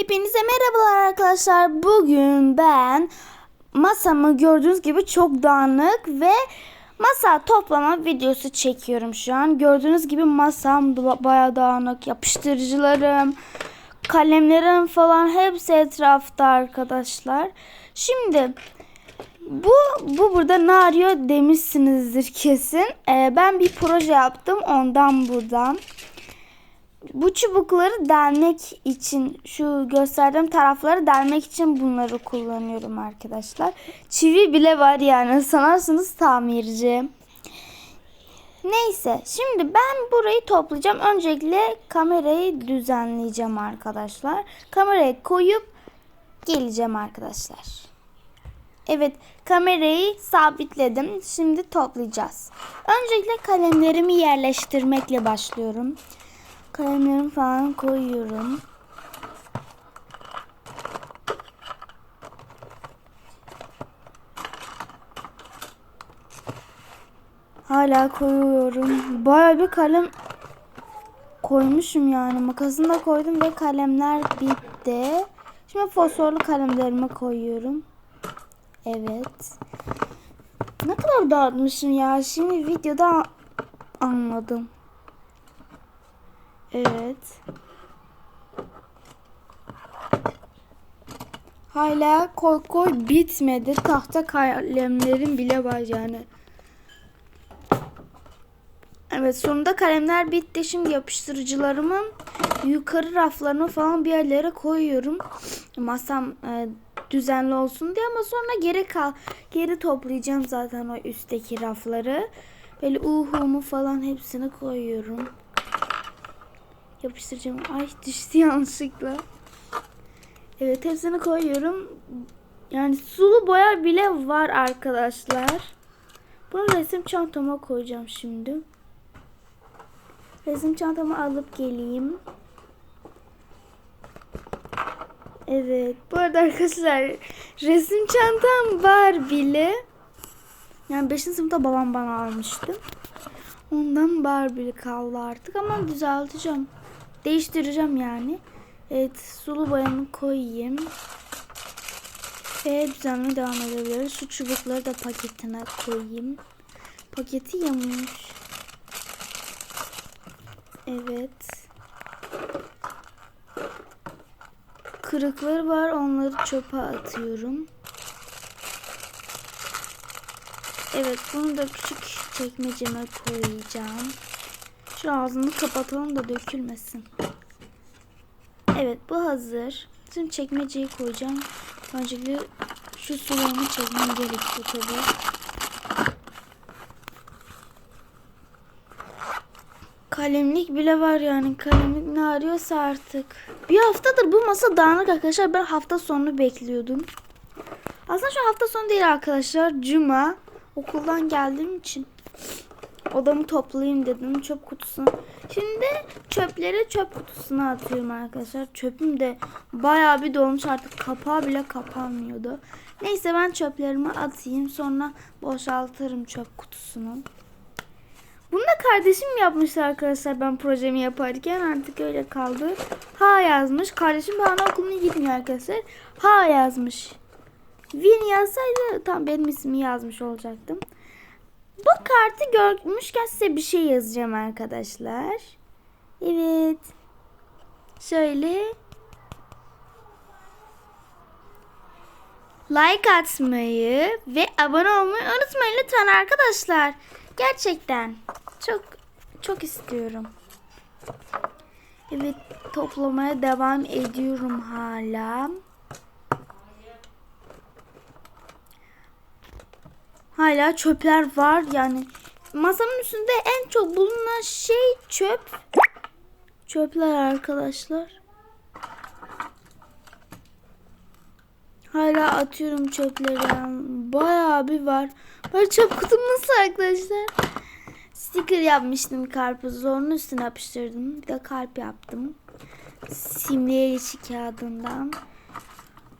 Hepinize merhabalar arkadaşlar. Bugün ben masamı gördüğünüz gibi çok dağınık ve masa toplama videosu çekiyorum şu an. Gördüğünüz gibi masam bayağı dağınık. Yapıştırıcılarım, kalemlerim falan hepsi etrafta arkadaşlar. Şimdi bu bu burada ne demişsinizdir kesin. Ee, ben bir proje yaptım ondan buradan. Bu çubukları delmek için şu gösterdiğim tarafları delmek için bunları kullanıyorum arkadaşlar. Çivi bile var yani sanarsınız tamirci. Neyse şimdi ben burayı toplayacağım. Öncelikle kamerayı düzenleyeceğim arkadaşlar. Kamerayı koyup geleceğim arkadaşlar. Evet kamerayı sabitledim. Şimdi toplayacağız. Öncelikle kalemlerimi yerleştirmekle başlıyorum. Kalemlerimi falan koyuyorum. Hala koyuyorum. Baya bir kalem koymuşum yani. Makasını da koydum ve kalemler bitti. Şimdi fosforlu kalemlerimi koyuyorum. Evet. Ne kadar dağıtmışım ya. Şimdi videoda anladım. Evet. Hala koy bitmedi. Tahta kalemlerim bile var yani. Evet sonunda kalemler bitti. Şimdi yapıştırıcılarımın yukarı raflarını falan bir yerlere koyuyorum. Masam e, düzenli olsun diye ama sonra geri kal geri toplayacağım zaten o üstteki rafları. Böyle uhumu falan hepsini koyuyorum. Yapıştıracağım. Ay düştü yanlışlıkla. Evet hepsini koyuyorum. Yani sulu boya bile var arkadaşlar. Bunu resim çantama koyacağım şimdi. Resim çantamı alıp geleyim. Evet. Bu arada arkadaşlar resim çantam var bile. Yani 5. sınıfta babam bana almıştı. Ondan Barbie kaldı artık ama düzelteceğim. Değiştireceğim yani. Evet sulu boyamı koyayım. Ve düzenlemeye devam edebiliriz. Şu çubukları da paketine koyayım. Paketi yanmış. Evet. Kırıkları var onları çöpe atıyorum. Evet bunu da küçük çekmeceme koyacağım. Şu ağzını kapatalım da dökülmesin. Evet bu hazır. Şimdi çekmeceyi koyacağım. Öncelikle şu sularını çekmem gerekiyor tabii. Kalemlik bile var yani. Kalemlik ne arıyorsa artık. Bir haftadır bu masa dağınık arkadaşlar. Ben hafta sonunu bekliyordum. Aslında şu hafta sonu değil arkadaşlar. Cuma. Okuldan geldiğim için odamı toplayayım dedim çöp kutusuna. Şimdi çöpleri çöp kutusuna atıyorum arkadaşlar. Çöpüm de bayağı bir dolmuş artık kapağı bile kapanmıyordu. Neyse ben çöplerimi atayım sonra boşaltırım çöp kutusunu. Bunu da kardeşim yapmıştı arkadaşlar ben projemi yaparken artık öyle kaldı. Ha yazmış. Kardeşim bana okuluna gitmiyor arkadaşlar. Ha yazmış. Win yazsaydı tam benim ismi yazmış olacaktım. Bu kartı görmüşken size bir şey yazacağım arkadaşlar. Evet. Şöyle. Like atmayı ve abone olmayı unutmayın lütfen arkadaşlar. Gerçekten çok çok istiyorum. Evet toplamaya devam ediyorum hala. Hala çöpler var yani masamın üstünde en çok bulunan şey çöp. Çöpler arkadaşlar. Hala atıyorum çöpleri. Bayağı bir var. Böyle çöp kutum nasıl arkadaşlar? Sticker yapmıştım karpuzu. Onun üstüne yapıştırdım. Bir de kalp yaptım. Simleyeci kağıdından.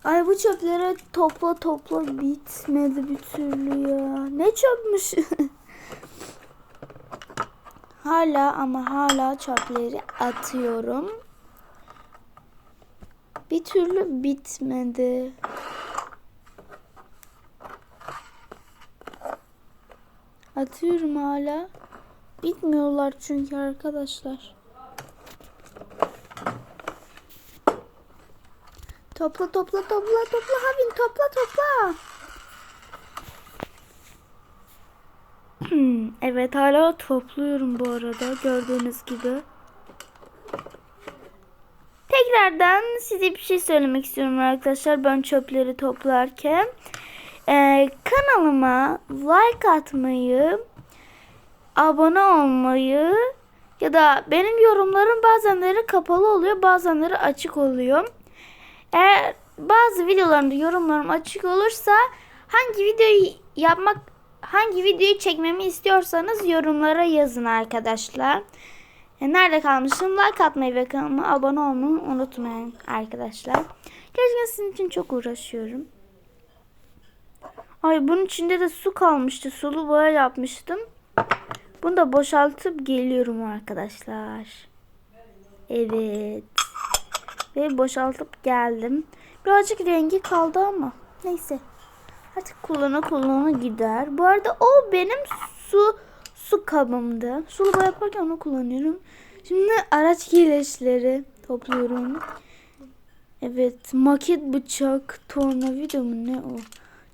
Ay bu çöpleri topla topla bitmedi bir türlü ya. Ne çöpmüş. hala ama hala çöpleri atıyorum. Bir türlü bitmedi. Atıyorum hala. Bitmiyorlar çünkü arkadaşlar. Topla topla topla topla Havin topla topla. Hmm, evet hala topluyorum bu arada gördüğünüz gibi. Tekrardan size bir şey söylemek istiyorum arkadaşlar ben çöpleri toplarken. Ee, kanalıma like atmayı, abone olmayı ya da benim yorumlarım bazenleri kapalı oluyor bazenleri açık oluyor. Eğer bazı videolarımda yorumlarım açık olursa hangi videoyu yapmak hangi videoyu çekmemi istiyorsanız yorumlara yazın arkadaşlar. E, Nerede kalmışım? Like atmayı ve kanalıma abone olmayı unutmayın arkadaşlar. Gerçekten sizin için çok uğraşıyorum. Ay bunun içinde de su kalmıştı. Sulu boya yapmıştım. Bunu da boşaltıp geliyorum arkadaşlar. Evet. Ve boşaltıp geldim. Birazcık rengi kaldı ama. Neyse. Artık kullana kullana gider. Bu arada o benim su su kabımdı. Sulu boya yaparken onu kullanıyorum. Şimdi araç kireçleri topluyorum. Evet maket bıçak tornavida mı ne o?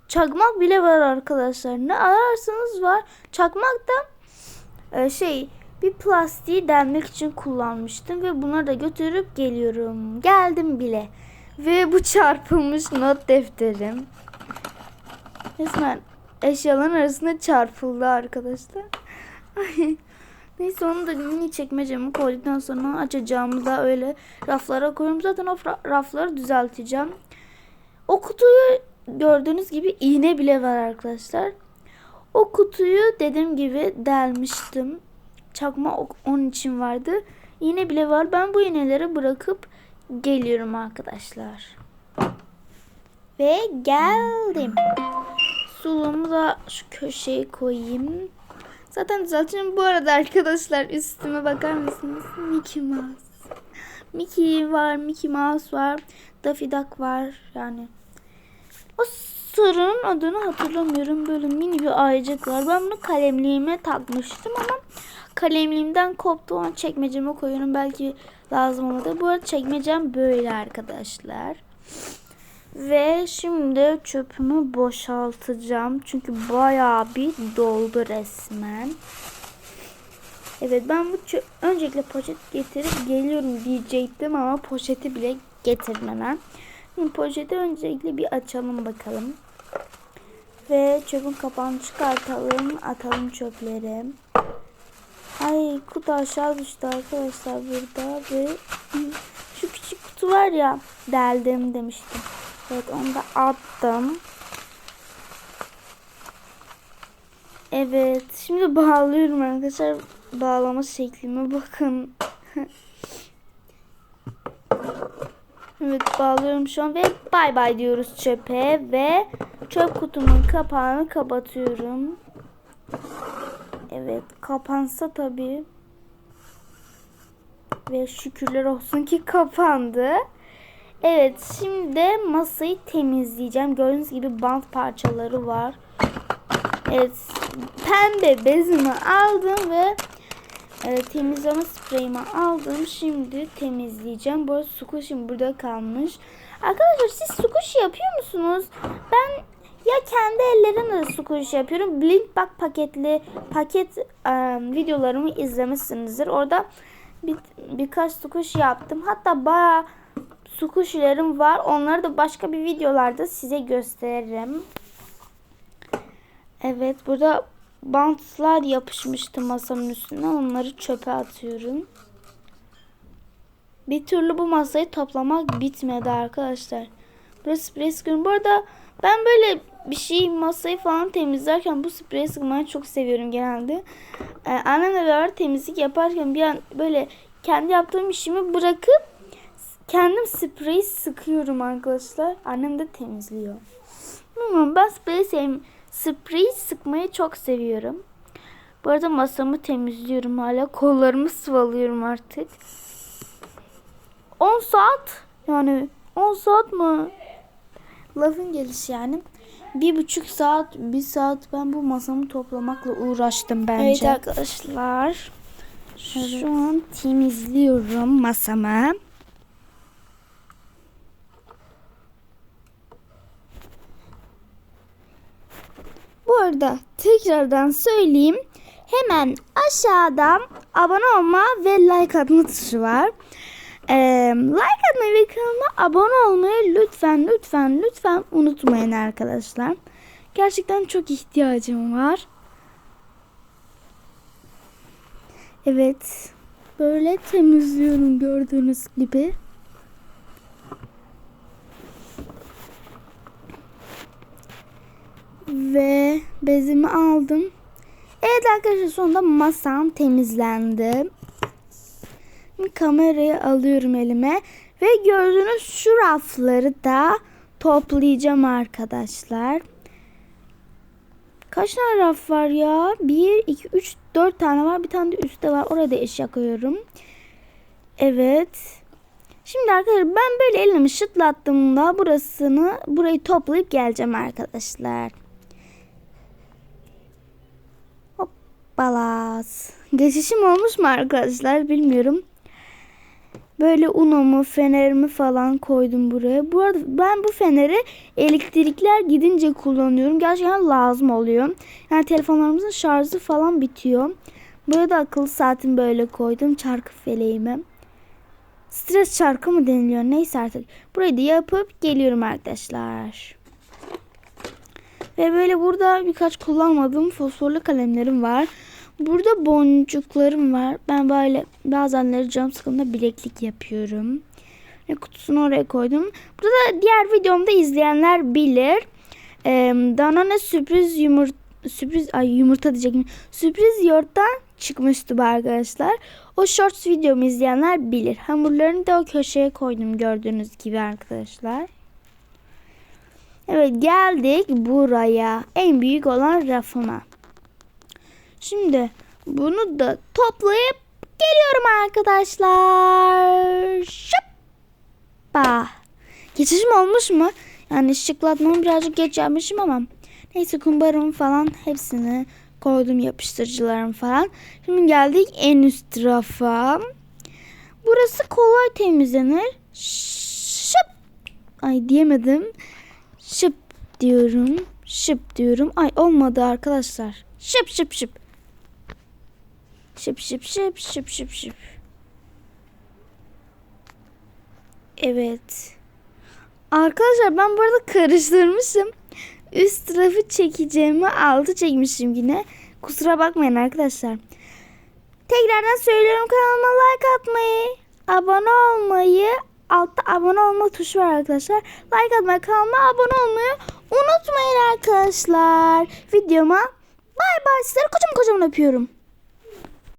Çakmak bile var arkadaşlar. Ne ararsanız var. Çakmak da e, şey bir plastiği delmek için kullanmıştım ve bunları da götürüp geliyorum. Geldim bile. Ve bu çarpılmış not defterim. Resmen eşyaların arasında çarpıldı arkadaşlar. Neyse onu da mini çekmecemi koyduktan sonra açacağımı da öyle raflara koyuyorum. Zaten o ra- rafları düzelteceğim. O kutuyu gördüğünüz gibi iğne bile var arkadaşlar. O kutuyu dediğim gibi delmiştim. Çakma o- onun için vardı. İğne bile var. Ben bu iğneleri bırakıp geliyorum arkadaşlar. Ve geldim. Sulumu da şu köşeye koyayım. Zaten düzelteceğim. Bu arada arkadaşlar üstüme bakar mısınız? Mickey Mouse. Mickey var, Mickey Mouse var. Daffy Duck var yani. O sarının adını hatırlamıyorum. Böyle mini bir ayıcık var. Ben bunu kalemliğime takmıştım ama kalemliğimden koptu. Onu çekmeceme koyuyorum. Belki lazım olmadı. Bu arada çekmecem böyle arkadaşlar. Ve şimdi çöpümü boşaltacağım. Çünkü bayağı bir doldu resmen. Evet ben bu öncelikle poşet getirip geliyorum diyecektim ama poşeti bile getirmeden. Şimdi poşeti öncelikle bir açalım bakalım. Ve çöpün kapağını çıkartalım. Atalım çöpleri. Ay kutu aşağı düştü arkadaşlar burada ve şu küçük kutu var ya deldim demiştim. Evet onu da attım. Evet şimdi bağlıyorum arkadaşlar. Bağlama şeklime bakın. evet bağlıyorum şu an ve bay bay diyoruz çöpe ve çöp kutumun kapağını kapatıyorum. Evet kapansa tabii. Ve şükürler olsun ki kapandı. Evet şimdi masayı temizleyeceğim. Gördüğünüz gibi bant parçaları var. Evet pembe bezimi aldım ve e, temizleme spreyimi aldım. Şimdi temizleyeceğim. Bu arada squish'im burada kalmış. Arkadaşlar siz squish yapıyor musunuz? Ben ya kendi ellerimle squish yapıyorum. Blink bak paketli paket e, videolarımı izlemişsinizdir. Orada bir, birkaç squish yaptım. Hatta bayağı squish'lerim var. Onları da başka bir videolarda size gösteririm. Evet burada bantlar yapışmıştı masamın üstüne. Onları çöpe atıyorum. Bir türlü bu masayı toplamak bitmedi arkadaşlar. Burası sprey sıkıyorum. Bu arada ben böyle bir şey masayı falan temizlerken bu sprey sıkmayı çok seviyorum genelde. Ee, annemle beraber temizlik yaparken bir an böyle kendi yaptığım işimi bırakıp kendim sprey sıkıyorum arkadaşlar. Annem de temizliyor. Bilmiyorum ben sprey sevmiyorum. Sprey sıkmayı çok seviyorum. Bu arada masamı temizliyorum hala. Kollarımı sıvalıyorum artık. 10 saat yani 10 saat mı? Lafın gelişi yani. Bir buçuk saat, bir saat ben bu masamı toplamakla uğraştım bence. Evet arkadaşlar. Şu an temizliyorum masamı. Bu arada tekrardan söyleyeyim. Hemen aşağıda abone olma ve like atma tuşu var. Ee, like ve kanalıma abone olmayı lütfen lütfen lütfen unutmayın arkadaşlar. Gerçekten çok ihtiyacım var. Evet. Böyle temizliyorum gördüğünüz gibi. Ve bezimi aldım. Evet arkadaşlar sonunda masam temizlendi. Kamerayı alıyorum elime. Ve gördüğünüz şu rafları da toplayacağım arkadaşlar. Kaç tane raf var ya? 1, 2, 3, 4 tane var. Bir tane de üstte var. Orada eşya koyuyorum. Evet. Şimdi arkadaşlar ben böyle elimi şıtlattığımda burasını burayı toplayıp geleceğim arkadaşlar. Hoppalas. Geçişim olmuş mu arkadaşlar bilmiyorum. Böyle unomu, fenerimi falan koydum buraya. Bu arada ben bu feneri elektrikler gidince kullanıyorum. Gerçekten lazım oluyor. Yani telefonlarımızın şarjı falan bitiyor. Buraya da akıllı saatim böyle koydum. Çarkı feleğime. Stres çarkı mı deniliyor? Neyse artık. Burayı da yapıp geliyorum arkadaşlar. Ve böyle burada birkaç kullanmadığım fosforlu kalemlerim var. Burada boncuklarım var. Ben böyle bazenleri cam sıkımda bileklik yapıyorum. Ve kutusunu oraya koydum. Burada diğer videomda izleyenler bilir. Ee, Danone sürpriz yumurta sürpriz ay yumurta diyecektim. Sürpriz yoğurttan çıkmıştı bu arkadaşlar. O shorts videomu izleyenler bilir. Hamurlarını da o köşeye koydum gördüğünüz gibi arkadaşlar. Evet geldik buraya. En büyük olan rafıma. Şimdi bunu da toplayıp geliyorum arkadaşlar. Şıppa. Geçişim olmuş mu? Yani şıklatmamı birazcık geç yapmışım ama. Neyse kumbarımı falan hepsini koydum yapıştırıcılarım falan. Şimdi geldik en üst rafa. Burası kolay temizlenir. Şıp. Ay diyemedim. Şıp diyorum. Şıp diyorum. Ay olmadı arkadaşlar. Şıp şıp şıp. Şıp şıp şıp şıp şıp şıp. Evet. Arkadaşlar ben bu arada karıştırmışım. Üst tarafı çekeceğimi altı çekmişim yine. Kusura bakmayın arkadaşlar. Tekrardan söylüyorum kanalıma like atmayı, abone olmayı, altta abone olma tuşu var arkadaşlar. Like atmayı, kanalıma abone olmayı unutmayın arkadaşlar. Videoma bay bay sizleri kocaman kocaman öpüyorum.